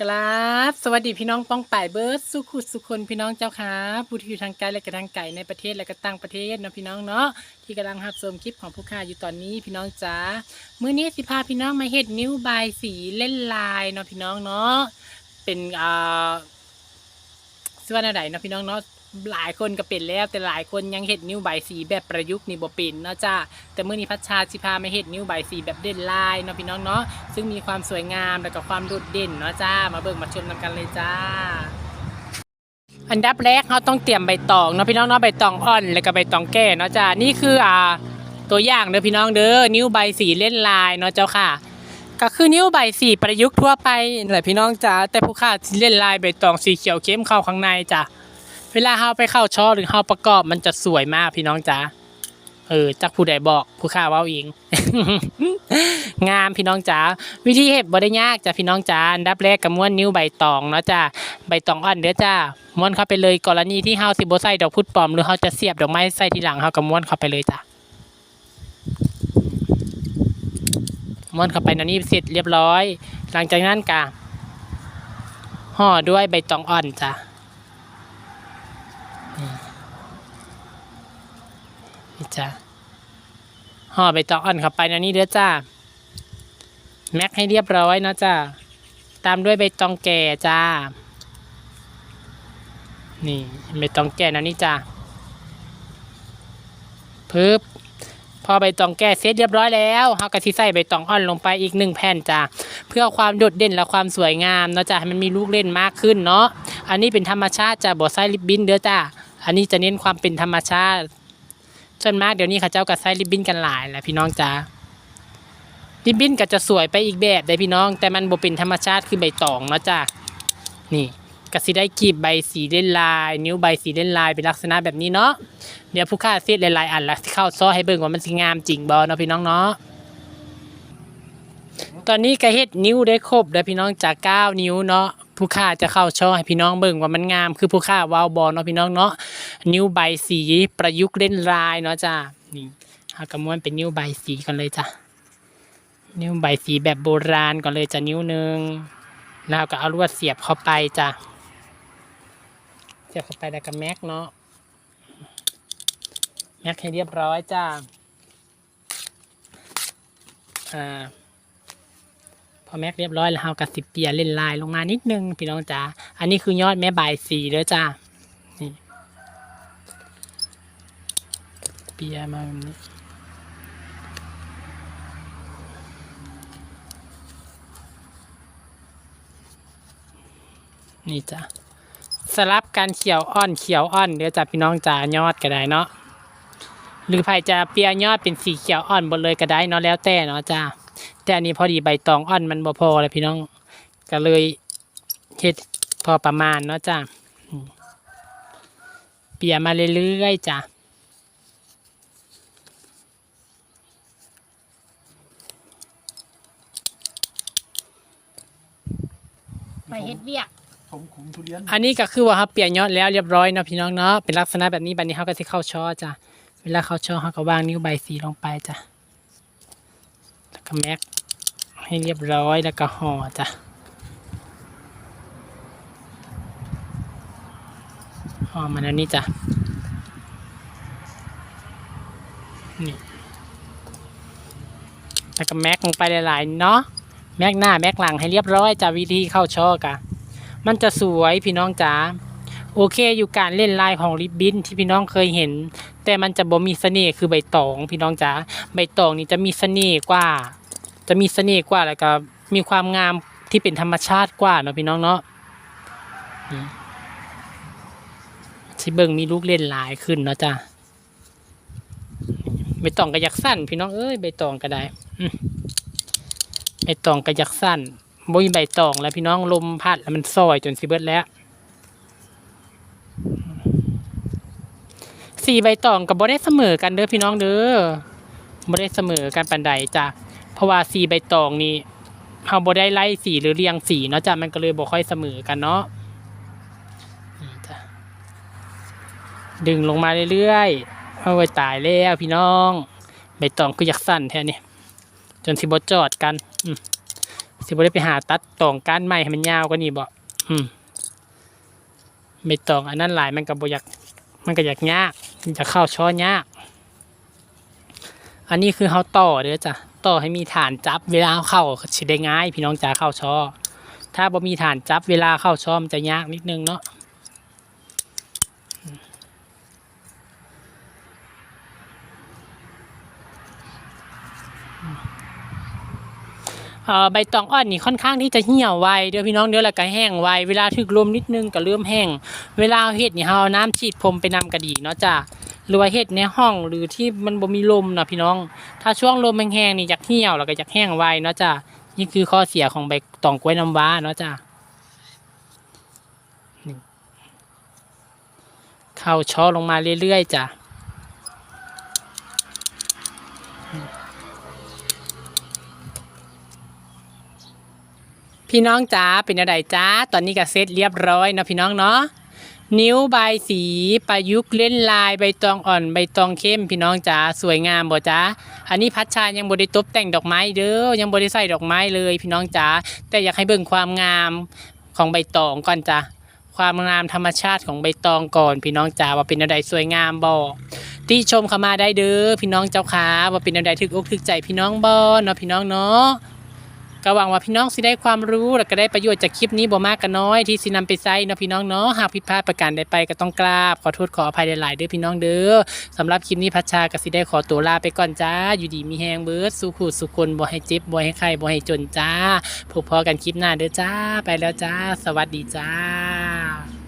กราบสวัสดีพี่น้องป้องป่ายเบิร์ดสุขุดสุคนพี่น้องเจ้าค่ะผู้ที่อยู่ทางไกลและก็ทางไกลในประเทศและก็ต่างประเทศเนาะพี่น้องเนาะที่กำลังรับชมคลิปของผู้ค้าอยู่ตอนนี้พี่น้องจ๋ามื้อนี้สิพาพี่น้องมาเฮ็ดนิ้วบายสีเล่นลายเนาะพี่น้องเนาะเป็นอ่าสว่าอะไรเนาะพี่น้องเนาะ หลายคนก็เป็นแล้วแต่หลายคนยังเฮ็ดนิ้วใบสีแบบประยุกต์นี่บ่เป็นเนาะจ้าแต่เมื้อนี้พัชชาสิพามาเฮ็ดนิ้วใบสีแบบเด่นลายเนาะพี่น้องเนาะซึ่งมีความสวยงามและก็ความโดดเด่นเนาะจ้ามาเบิ่งมาชมนำกันเลยจ้าอันดับแรกเราต้องเตรียมใบตองเนาะพี่น้องเนาะใบตองอ่อนแล้วก็ใบตองแก่เนาะจ้านี่คืออ่าตัวอย่างเด้อพี่น้องเด้อนิ้วใบสีเล่นลายเนาะเจ้าค่ะ ก็คือนิ้วใบสีประยุกต์ทั่วไปแหละพี่น้องจ้าแต่ผู้ค่าสิเล่นลายใบตองสีเขียวเข้มเข้าข้างในจ้ะ เวลาเราไปเข้าช่อหรือเราประกอบมันจะสวยมากพี่น้องจ้าเออจักผู้ใดบอกผู้ข้าว้าเอง งามพี่น้องจ๋าวิธีเฮ็ดบ่ได้ยากจ้ะพี่น้องจ๋าอันดับแรกก็ม้วนนิ้วใบตองเนาะจ้าใบตองอ่อนเด้อจ้าม้วนเข้าไปเลยกรณีที่เฮาสิบ่ใส่ดอกพุดปลอมหรือเฮาจะเสียบดอกไม้ใส่ทีหลังเฮาก็ม้วนเข้าไปเลยจ้ะม้วนเข้าไปในนี้เสร็จเรียบร้อย หลังจากนั้นก็ห่อด้วยใบตองอ่อนจ้ะนี่นี่ จ้ะห่อใบตองอ่อนเข้าไปในนี้เด้อจ้าแม็กให้เรียบร้อยนะจ้าตามด้วยใบตองแก่จ้า นี่ใบตองแก่นะนี่จ้าปึ๊บพอใบตองแก่เสร็จเรียบร้อยแล้วเราก็ที่ใส่ใบตองอ่อนลงไปอีกหนึ่งแผ่นจ้าเพื่อความโดดเด่นและความสวยงามเนาะจ้าให้มันมีลูกเล่นมากขึ้นเนาะอันนี้เป็นธรรมชาติจ้าบ่ใส่ลิปบิ้นเด้อจ้าอันนี้จะเน้นความเป็นธรรมชาติ ส่วนมากเดี๋ยวนี้เขาเจ้าก็ใช้ริบบิ้นกันหลายแหละพี่น้องจ้าริบบิ้นก็จะสวยไปอีกแบบได้พี่น้อง แต่มันบ่เป็นธรรมชาติคือใบตองเนาะจ้านี่กสิได้กีบใบสีเล่นลาย นิ้วใบสีเล่นลายเป็นลักษณะแบบนี้เนาะเดี๋ยวผู้ค่าเซตหลายๆอันแล้วเข้าซ้อให้เบิ่งว่ามันสิงามจริงบ่เนาะพี่น้องเนาะตอนนี้ก็เฮ็ดนิ้วได้ครบแล้วพี่น้องจากเก้านิ้วเนาะ ผู้ค่าจะเข้าช่อให้พี่น้องเบิ่งว่ามันงาม คือผู้ค่าวาวบอลเนาะพี่น้องเนาะนิ้วใบสีประยุกต์เล่นลายเนาะจ้านี่หากระม้วนเป็นนิ้วใบสีกันเลยจ้ะนิ้วใบสีแบบโบราณก่อนเลยจ้ะนิ้วหนึ่งแล้วก็เอาลวดเสียบเข้าไปจ้ะเสียบเข้าไปแล้วก็แม็กเนาะแม็กให้เรียบร้อยจ้าอ่า อแม็กเรียบร้อยแล้วเราก็สิเปียเล่นลายลงมานิดนึงพี่น้องจ้าอันนี้คือยอดแม่ใบายสีเด้อจ้านี่เปียมาแบบนี้นี่จ้ะสลับการเขียวอ่อนเขียวอ่อนเดี๋ยวจะพี่น้องจ๋ายอดก็ได้เนาะหรือใครจะเปียยอดเป็นสีเขียวอ่อนหมดเลยก็ได้เนาะแล้วแต่เนาะจ้า แต่อันนี้พอดีใบตองอ่อนมันบ่พอเลยพี่น้อง ก็เลยเฮ็ดพอประมาณเนาะจ้าอืมเปียมาเรื่อยๆจ้ะไปเฮ็ดเวียกผมขุมทุเรียนอันนี้ก็คือว่าเขาเปลี่ยนยอดแล้วเรียบร้อยเนาะพี่น้องเนาะเป็นลักษณะแบบนี้แบบนี้เขาก็สิเข้าช่อจ้ะเวลาเข้าช่อเขาก็วางนิ้วใบสีลงไปจ้ะ แม็กให้เรียบร้อยแล้วก็ห่อจ้ะห่อมันอันนี้จ้ะนี่แล้วก็แม็กลงไปหลายๆเนาะแม็กหน้าแม็กหลังให้เรียบร้อยจ้ะวิธีเข้าช่อกะมันจะสวยพี่น้องจ๋า โอเคอยู่การเล่นลายของริบบิ้นที่พี่น้องเคยเห็น แต่มันจะบ่มีเสน่ห์คือใบตอง พี่น้องจ๋าใบตองนี่จะมีเสน่ห์กว่า จะมีเสน่ห์กว่าแล้วก็มีความงามที่เป็นธรรมชาติกว่าเนาะพี่น้องเนาะนี่ที่เบิ่งมีลูกเล่นลายขึ้นเนาะจ้าใบตองก็อยากสั้น พี่น้องเอ้ยใบตองก็ได้ใบตองก็อยากสั้นบ่มีใบตองแล้วพี่น้องลมพัดแล้วมันซอยจนสิเบิดแล้ว สีใบตองกับบ่ได้เสมอกันเด้อพี่น้องเด้อบ่ได้เสมอกันปานใดจ้ะเพราะว่าสีใบตองนี่เฮาบ่ได้ไล่สีหรือเรียงสีเนาะจ้ะมันก็เลยบ่ค่อยเสมอกันเนาะจ้ะดึงลงมาเรื่อยๆเอาไว้ตายแล้วพี่น้องใบตองคือยากสั้นแท้นี่จนสิบ่จอดกันอืสิบ่ได้ไปหาตัดตองก้านไม้ให้มันยาวกว่านี้บ่อืมไม่ตองอันนั้นหลายมันก็บ่อยากมันก็อยากยาก จะเข้าช้อยาก อันนี้คือเขาต่อเด้อจ้ะ ต่อให้มีฐานจับเวลาเข้าชิได้ง่าย พี่น้องจ๋าเข้าช้อ ถ้าบ่มีฐานจับเวลาเข้าช้อมนจะยากนิดนึงเนาะ เอ่อ ใบตองอ่อนนี่ค่อนข้างที่จะเหี่ยวไวเดี๋ยวพี่น้องเดี๋ยวล้วก็แห้งไวเวลาถึกลมนิดนึงก็เริ่มแห้ง เวลาเฮ็ดนี่เฮาเอาน้ำฉีดพรมไปนำกระดีเนาะจ้ะหรือว่าเฮ็ดในห้องหรือที่มันบ่มีลมนะพี่น้อง ถ้าช่วงลมแห้งๆนี่อยากเหี่ยวแล้วก็อยากแห้งไวเนาะจ้ะนี่คือข้อเสียของใบตองกล้วยน้ำว้าเนาะจ้ะเข้าช่อลงมาเรื่อยๆจ้ะ พี่น้องจ้าเป็นอะไรจ้าตอนนี้ก็เสร็จเรียบร้อยนะพี่น้องเนาะนิ้วใบสีประยุกต์เล่นลายใบตองอ่อนใบตองเข้มพี่น้องจ้าสวยงามบ่จ้าอันนี้พัชชายังบ่ได้ตบแต่งดอกไม้เด้อยังบ่ได้ใส่ดอกไม้เลยพี่น้องจ้าแต่อยากให้เบิ่งความงามของใบตองก่อนจ้าความงามธรรมชาติของใบตองก่อนพี่น้องจ้าว่าเป็นอะไรสวยงามบ่ที่ชมเข้ามาได้เด้อพี่น้องเจ้าขาว่าเป็นอะไรถึกอกถึกใจพี่น้องบ่เนาะพี่น้องเนาะ ก็หวังว่าพี่น้องสิได้ความรู้และก็ได้ประโยชน์จากคลิปนี้บ่มากก็น้อยที่สินำไปใช้เนาะพี่น้องเนาะหากผิดพลาดประการใดไปก็ต้องกราบขอโทษขออภัยหลายๆเด้อพี่น้องเด้อสำหรับคลิปนี้พัชชาก็สิได้ขอตัวลาไปก่อนจ้า อยู่ดีมีแฮงเบิร์ดสุขุสุคนบ่ให้เจ็บบ่ให้ไข้บ่ให้จนจ้าพบพอกันคลิปหน้าเด้อจ้า ไปแล้วจ้า สวัสดีจ้า